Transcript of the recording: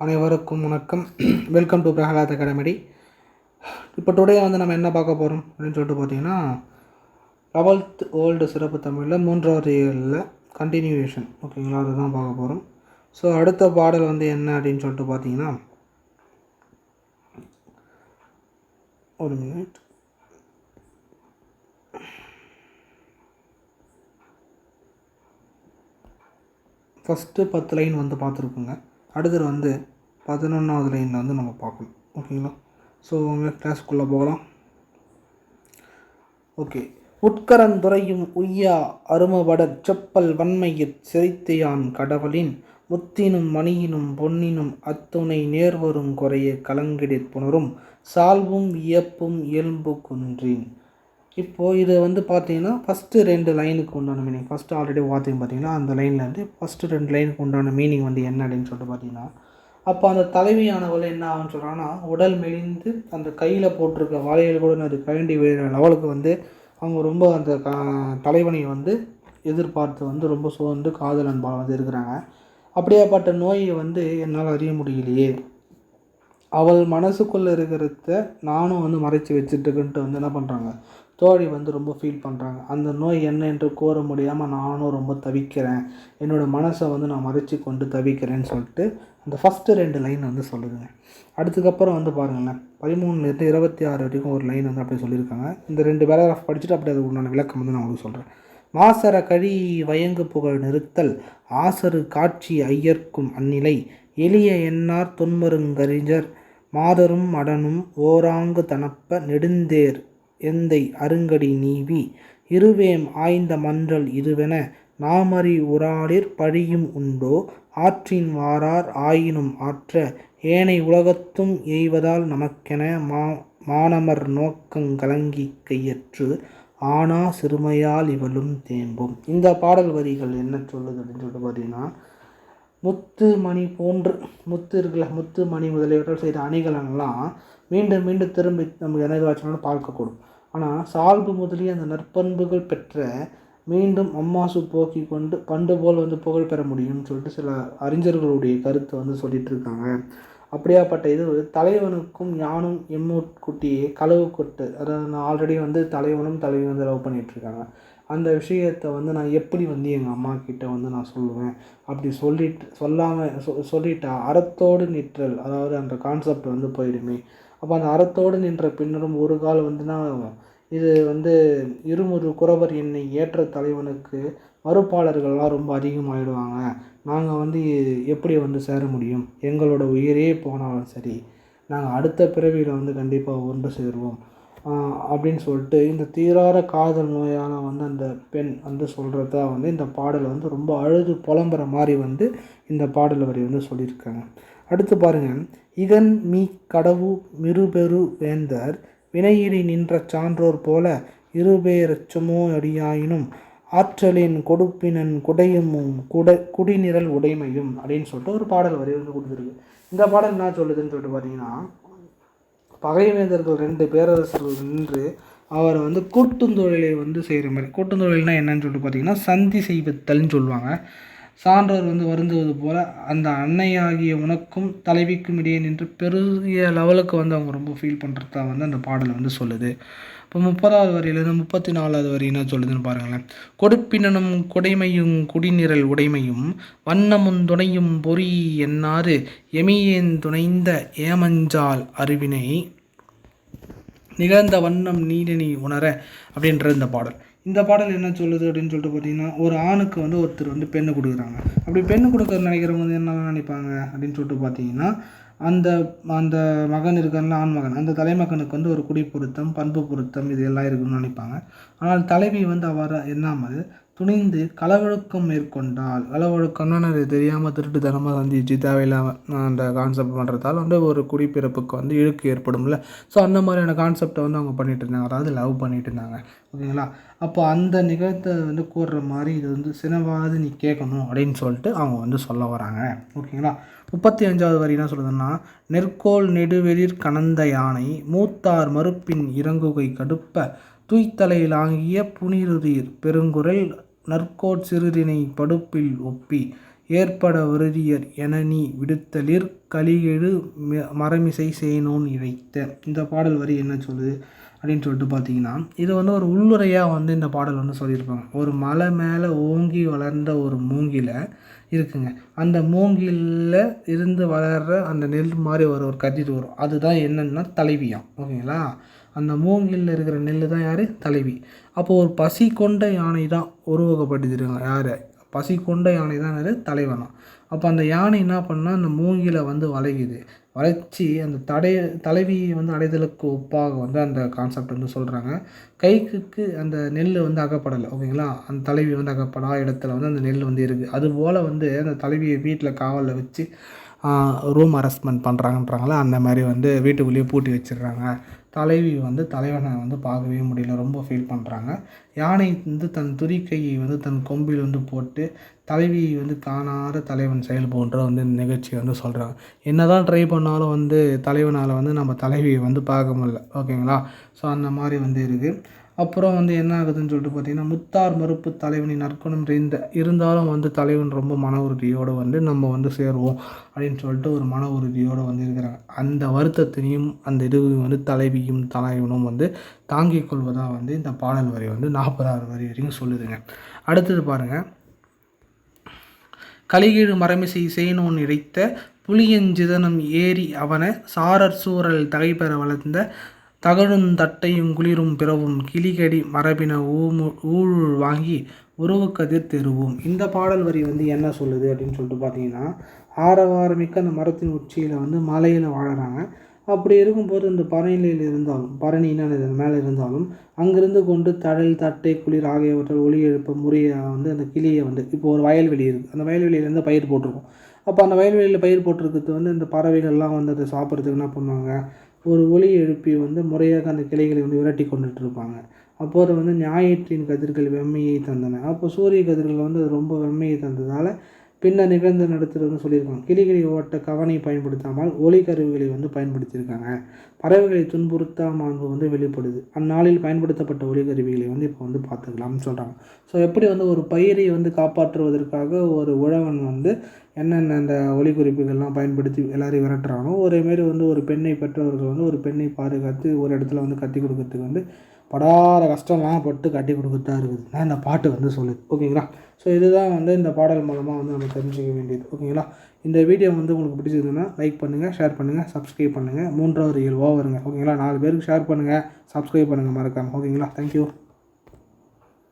அனைவருக்கும் வணக்கம். Welcome to Prahlad academy இப்போ டுடே வந்து நம்ம என்ன பார்க்க போகிறோம் அப்படின்னு சொல்லிட்டு பார்த்தீங்கன்னா லெவல்த் ஓல்டு சிறப்பு தமிழில் மூன்றாவது இயரில் கண்டினியூவேஷன் ஓகேங்களா அதுதான் பார்க்க போகிறோம் ஸோ அடுத்த பாடல் வந்து என்ன அப்படின்னு சொல்லிட்டு பார்த்தீங்கன்னா ஒரு மினிட் ஃபஸ்ட்டு பத்து லைன் வந்து பார்த்துருக்குங்க. அடுத்தது வந்து பதினொன்றாவது லைனில் வந்து நம்ம பார்க்கணும். ஓகேங்களா ஸோ உங்கள் கிளாஸ்க்குள்ளே போகலாம். ஓகே உட்கரந்துறையும் உய்யா அருமபடர் செப்பல் வன்மையிற் சிரித்தையான் கடவுளின் முத்தினும் மணியினும் பொன்னினும் அத்துணை நேர்வரும் குறைய கலங்கிடிற் புணரும் சால்வும் வியப்பும் இயல்பு குன்றின் இப்போது இது வந்து பார்த்தீங்கன்னா ஃபஸ்ட்டு ரெண்டு லைனுக்கு உண்டான மீனிங் ஃபஸ்ட்டு ஆல்ரெடி வார்த்தையும் பார்த்தீங்கன்னா அந்த லைன்லேருந்து ஃபஸ்ட்டு ரெண்டு லைனுக்கு உண்டான மீனிங் வந்து என்ன அப்படின்னு சொல்லிட்டு பார்த்தீங்கன்னா அப்போ அந்த தலைவியானவள் என்ன ஆகும்னு சொல்கிறாங்கன்னா உடல் மெலிந்து அந்த கையில் போட்டிருக்க வாழைகள் கூட அது கழண்டி விழுகிற லெவலுக்கு வந்து அவங்க ரொம்ப அந்த க தலைவனை வந்து எதிர்பார்த்து வந்து ரொம்ப சோர்ந்து காதல் அன்பால் வந்து இருக்கிறாங்க. அப்படியாப்பட்ட நோயை வந்து என்னால் அறிய முடியலையே. அவள் மனசுக்குள்ளே இருக்கிறத நானும் வந்து மறைச்சி வச்சுட்டுக்குன்ட்டு வந்து என்ன பண்ணுறாங்க தோழி வந்து ரொம்ப ஃபீல் பண்ணுறாங்க அந்த நோய் என்ன என்று கூற முடியாமல் நானும் ரொம்ப தவிக்கிறேன். என்னோடய மனசை வந்து நான் மறைச்சி கொண்டு தவிக்கிறேன்னு சொல்லிட்டு அந்த ஃபஸ்ட்டு ரெண்டு லைன் வந்து சொல்லுதுங்க. அடுத்ததுக்கப்புறம் வந்து பாருங்களேன். பதிமூணுலேருந்து இருபத்தி ஆறு வரைக்கும் ஒரு லைன் வந்து அப்படியே சொல்லியிருக்காங்க. இந்த ரெண்டு பேராகிராஃப் படிச்சுட்டு அப்படியே அதுக்கு உண்டான விளக்கம் வந்து நான் உங்களுக்கு சொல்கிறேன் மாசர கழி வயங்கு புகழ் நிறுத்தல் ஆசரு காட்சி ஐயர்க்கும் அந்நிலை எளிய எண்ணார் தொன்மருங்கறிஞர் மாதரும் மடனும் ஓராங்கு தனப்ப நெடுந்தேர் எந்தை அருங்கடி நீவி இருவேம் ஆய்ந்த மன்றல் இதுவென நாமறி உராளிர் பழியும் உண்டோ? ஆற்றின் வாரார் ஆயினும் ஆற்ற ஏனை உலகத்தும் எய்வதால் நமக்கென மா மானமர் நோக்கங்கலங்கி கையற்று ஆனா சிறுமையால் இவளும் தேம்பும். இந்த பாடல் வரிகள் என்ன சொல்லுது அப்படின்னு சொல்லிட்டு பார்த்தீங்கன்னா முத்து மணி போன்று முத்து இருக்குல்ல முத்து மணி முதலியவற்றால் செய்த அணிகலன்லாம் மீண்டும் மீண்டும் திரும்பி நமக்கு என்னதாச்சுனாலும் பார்க்கக்கூடும் ஆனால் சால்பு முதலிய அந்த நற்பண்புகள் பெற்ற மீண்டும் அம்மாசு போக்கி கொண்டு பண்டு போல் வந்து புகழ் பெற முடியும்னு சொல்லிட்டு சில அறிஞர்களுடைய கருத்தை வந்து சொல்லிட்டு இருக்காங்க. அப்படியாப்பட்ட இது தலைவனுக்கும் ஞானும் எம்மூட்குட்டியே களவு கொட்டு. அதாவது நான் ஆல்ரெடி வந்து தலைவனும் தலைவி வந்து லவ் பண்ணிகிட்ருக்காங்க அந்த விஷயத்தை வந்து நான் எப்படி வந்து எங்கள் அம்மா கிட்ட வந்து நான் சொல்லுவேன்? அப்படி சொல்லிட்டு சொல்லாமல் சொ சொல்லிட்டா அறத்தோடு நிற்றல். அதாவது அந்த கான்செப்ட் வந்து போயிடுமே. அப்போ அந்த அறத்தோடு நின்ற பின்னரும் ஒரு கால் வந்துன்னா இது வந்து இருமுறு குறவர் என்னை ஏற்ற தலைவனுக்கு மறுப்பாளர்கள்லாம் ரொம்ப அதிகமாகிடுவாங்க நாங்கள் வந்து எப்படி வந்து சேர முடியும்? எங்களோட உயிரே போனாலும் சரி நாங்கள் அடுத்த பிறவியில் வந்து கண்டிப்பாக ஒன்று சேருவோம். அப்படின்னு சொல்லிட்டு இந்த தீராத காதல் நோயான வந்து அந்த பெண் வந்து சொல்கிறதா வந்து இந்த பாடலை வந்து ரொம்ப அழுது புலம்புற மாதிரி வந்து இந்த பாடல் வரி வந்து சொல்லியிருக்காங்க. அடுத்து பாருங்கள் இகன் மீ கடவு மிருபெரு வேந்தர் வினையிடி நின்ற சான்றோர் போல இருபேரச்சமோ அடியாயினும் ஆற்றலின் கொடுப்பினன் குடையுமும் குட குடிநிரல் உடைமையும் அப்படின்னு சொல்லிட்டு ஒரு பாடல் வரி வந்து கொடுத்துருக்கு. இந்த பாடல் என்ன சொல்லுதுன்னு சொல்லிட்டு பார்த்தீங்கன்னா பகைவேந்தர்கள் ரெண்டு பேரரசர்கள் நின்று அவரை வந்து கூட்டுந்தொழிலை வந்து செய்கிற மாதிரி கூட்டுந்தொழில்னால் என்னன்னு சொல்லிட்டு பார்த்தீங்கன்னா சந்தி செய்வித்தல்னு சொல்லுவாங்க. சான்றோர் வந்து வருந்துவது போல் அந்த அன்னையாகிய உனக்கும் தலைவிக்கும் இடையே நின்று பெரிய லெவலுக்கு வந்து அவங்க ரொம்ப ஃபீல் பண்ணுறதா வந்து அந்த பாடல் வந்து சொல்லுது. இப்போ முப்பதாவது வரியிலேருந்து முப்பத்தி நாலாவது வரி என்ன சொல்லுதுன்னு பாருங்களேன். கொடுப்பினனும் குடைமையும் குடிநிரல் உடைமையும் வண்ணமும் துணையும் பொறி என்னாறு எமியேன் துணைந்த ஏமஞ்சால் அறிவினை நிகழ்ந்த வண்ணம் நீரினை உணர அப்படின்ற இந்த பாடல். இந்த பாடல் என்ன சொல்லுது அப்படின்னு சொல்லிட்டு பார்த்தீங்கன்னா ஒரு ஆணுக்கு வந்து ஒருத்தர் வந்து பெண்ணு கொடுக்குறாங்க. அப்படி பெண்ணு கொடுக்க நினைக்கிறவங்க வந்து என்ன நினைப்பாங்க அப்படின்னு சொல்லிட்டு பார்த்தீங்கன்னா அந்த அந்த மகன் இருக்கான்ல ஆண் மகன் அந்த தலைமகனுக்கு வந்து ஒரு குடி பொருத்தம் பண்பு பொருத்தம் இது எல்லாம் இருக்குன்னு நினைப்பாங்க. ஆனால் தலைவி வந்து அவரை என்னாமது துணிந்து களவொழுக்கம் மேற்கொண்டால் களவொழுக்கம்னா அது தெரியாமல் திருட்டு தனமாக சந்திச்சு தேவையில்லாமல் அந்த கான்செப்ட் பண்ணுறதால வந்து ஒரு குடிப்பிறப்புக்கு வந்து இழுக்கு ஏற்படும்ல. ஸோ அந்த மாதிரியான கான்செப்டை வந்து அவங்க பண்ணிகிட்டு இருந்தாங்க. அதாவது லவ் பண்ணிகிட்டு இருந்தாங்க. ஓகேங்களா? அப்போ அந்த நிகழ்த்தை வந்து கூறுற மாதிரி இது வந்து சினவாது நீ கேட்கணும் அப்படின்னு சொல்லிட்டு அவங்க வந்து சொல்ல வராங்க. ஓகேங்களா? முப்பத்தி அஞ்சாவது வரி என்ன சொல்லுதுன்னா நெற்கோல் நெடுவெளிர் கனந்த யானை மூத்தார் மறுப்பின் இறங்குகை கடுப்ப துய்த்தலையிலாங்கிய புனிருதிர் பெருங்குரல் நற்கோட் சிறுதினை படுப்பில் ஒப்பி ஏற்பட வருதியர் என நீ விடுத்தலிற் கலிகெடு மரமிசை செய்யணும்னு இழைத்த இந்த பாடல் வரி என்ன சொல்லுது? அப்படின்னு சொல்லிட்டு பார்த்தீங்கன்னா இது வந்து ஒரு உள்ளுரையாக வந்து இந்த பாடல் வந்து சொல்லியிருப்பாங்க. ஒரு மலை மேலே ஓங்கி வளர்ந்த ஒரு மூங்கில இருக்குங்க. அந்த மூங்கிலில் இருந்து வளர்ற அந்த நெல் மாதிரி ஒரு ஒரு கதிர் வரும். அதுதான் என்னென்னா தலைவியாம். ஓகேங்களா? அந்த மூங்கிலில் இருக்கிற நெல் தான் யார்? தலைவி. அப்போது ஒரு பசி கொண்ட யானை தான் உருவகப்படுத்திருக்காங்க. யார்? பசி கொண்ட யானை தான் யார்? தலைவனா. அப்போ அந்த யானை என்ன பண்ணால் அந்த மூங்கில வந்து வளைக்குது. வளைச்சி அந்த தடை தலைவியை வந்து அடைதலுக்கு ஒப்பாக வந்து அந்த கான்செப்ட் வந்து சொல்கிறாங்க கைக்குக்கு அந்த நெல் வந்து அகப்படலை ஓகேங்களா? அந்த தலைவி வந்து அகப்படா இடத்துல வந்து அந்த நெல் வந்து இருக்குது அதுபோல் வந்து அந்த தலைவியை வீட்டில் காவலில் வச்சு ரூம் அரேஸ்மெண்ட் பண்ணுறாங்கன்றாங்களா அந்த மாதிரி வந்து வீட்டுக்குள்ளேயே பூட்டி வச்சிடுறாங்க. தலைவி வந்து தலைவனை வந்து பார்க்கவே முடியல. ரொம்ப ஃபீல் பண்ணுறாங்க யானை வந்து தன் துதிக்கையை வந்து தன் கொம்பில் வந்து போட்டு தலைவியை வந்து காணாத தலைவன் செயல் போன்ற வந்து இந்த நிகழ்ச்சியை வந்து சொல்கிறாங்க என்னதான் ட்ரை பண்ணாலும் வந்து தலைவனால் வந்து நம்ம தலைவியை வந்து பார்க்க முடியல. ஓகேங்களா ஸோ அந்த மாதிரி வந்து இருக்குது அப்புறம் வந்து என்ன ஆகுதுன்னு சொல்லிட்டு பார்த்தீங்கன்னா முத்தார் மறுப்பு தலைவனின் நற்குணம் இருந்த இருந்தாலும் வந்து தலைவன் ரொம்ப மன உறுதியோடு வந்து நம்ம வந்து சேருவோம் அப்படின்னு சொல்லிட்டு ஒரு மன உறுதியோடு வந்து இருக்கிறாங்க. அந்த வருத்தத்தினையும் அந்த இதுவையும் வந்து தலைவியும் தலைவனும் வந்து தாங்கிக் கொள்வதாக வந்து இந்த பாடல் வரி வந்து நாற்பதாறு வரி வரைக்கும் சொல்லுதுங்க. அடுத்தது பாருங்கள் கலிகீழு மரமிசை செய்னோன் இறைத்த புளியஞ்சிதனம் ஏறி அவனை சாரர் சூரல் தகைபெற வளர்ந்த தகழும் தட்டையும் குளிரும் பிறவும் கிளிகடி மரபின ஊமு ஊழ் வாங்கி உருவக்கதிர் தெருவும் இந்த பாடல் வரி வந்து என்ன சொல்லுது அப்படின்னு சொல்லிட்டு பார்த்தீங்கன்னா ஆரவாரமிக்க அந்த மரத்தின் உச்சியில் வந்து மலையில் வாழறாங்க. அப்படி இருக்கும்போது இந்த பரணியில் இருந்தாலும் பரணின்னு மேலே இருந்தாலும் அங்கிருந்து கொண்டு தழல் தட்டை குளிர் ஆகியவற்றை ஒளி எழுப்ப முறையை வந்து அந்த கிளியை வந்து இப்போ ஒரு வயல்வெளி இருக்குது அந்த வயல்வெளியிலேருந்து பயிர் போட்டிருக்கோம். அப்போ அந்த வயல்வெளியில் பயிர் போட்டிருக்கிறது வந்து இந்த பறவைகள்லாம் வந்து அதை சாப்பிட்றதுக்கு என்ன பண்ணுவாங்க? ஒரு ஒலி எழுப்பி வந்து முறையாக அந்த கிளைகளை வந்து விரட்டி கொண்டுட்டு இருப்பாங்க அப்போது வந்து ஞாயிற்றின் கதிர்கள் வெம்மையை தந்தன. அப்போ சூரிய கதிர்கள் வந்து அது ரொம்ப வெம்மையை தந்ததால் பின்னர் நிகழ்ந்த நடத்துறதுன்னு சொல்லியிருக்காங்க. கிளிகளை ஓட்ட கவனை பயன்படுத்தாமல் ஒலி கருவிகளை வந்து பயன்படுத்தியிருக்காங்க. பறவைகளை துன்புறுத்தா மாண்பு வந்து வெளிப்படுது. அந்நாளில் பயன்படுத்தப்பட்ட ஒலி கருவிகளை வந்து இப்போ வந்து பார்த்துக்கலாம்னு சொல்கிறாங்க ஸோ எப்படி வந்து ஒரு பயிரை வந்து காப்பாற்றுவதற்காக ஒரு உழவன் வந்து என்னென்ன அந்த ஒலி குறிப்புகள்லாம் பயன்படுத்தி எல்லாரையும் விரட்டுறானோ ஒரேமாரி வந்து ஒரு பெண்ணை பெற்றவர்கள் வந்து ஒரு பெண்ணை பாதுகாத்து ஒரு இடத்துல வந்து கட்டி கொடுக்கறதுக்கு வந்து படாத கஷ்டம்லாம் பட்டு கட்டி கொடுக்குறதா இருக்குது. நான் இந்த பாட்டு வந்து சொல்லுது. ஓகேங்களா? ஸோ இதுதான் வந்து இந்த பாடல் மூலமாக வந்து நம்ம தெரிஞ்சுக்க வேண்டியது. ஓகேங்களா? இந்த வீடியோ வந்து உங்களுக்கு பிடிச்சிருந்ததுன்னா லைக் பண்ணுங்கள் ஷேர் பண்ணுங்கள் சப்ஸ்கிரைப் பண்ணுங்கள் மூன்றாவது ஏழு வருங்க. ஓகேங்களா? நாலு பேருக்கு ஷேர் பண்ணுங்கள் சப்ஸ்கிரைப் பண்ணுங்கள் மறக்காமல் ஓகேங்களா? தேங்க்யூ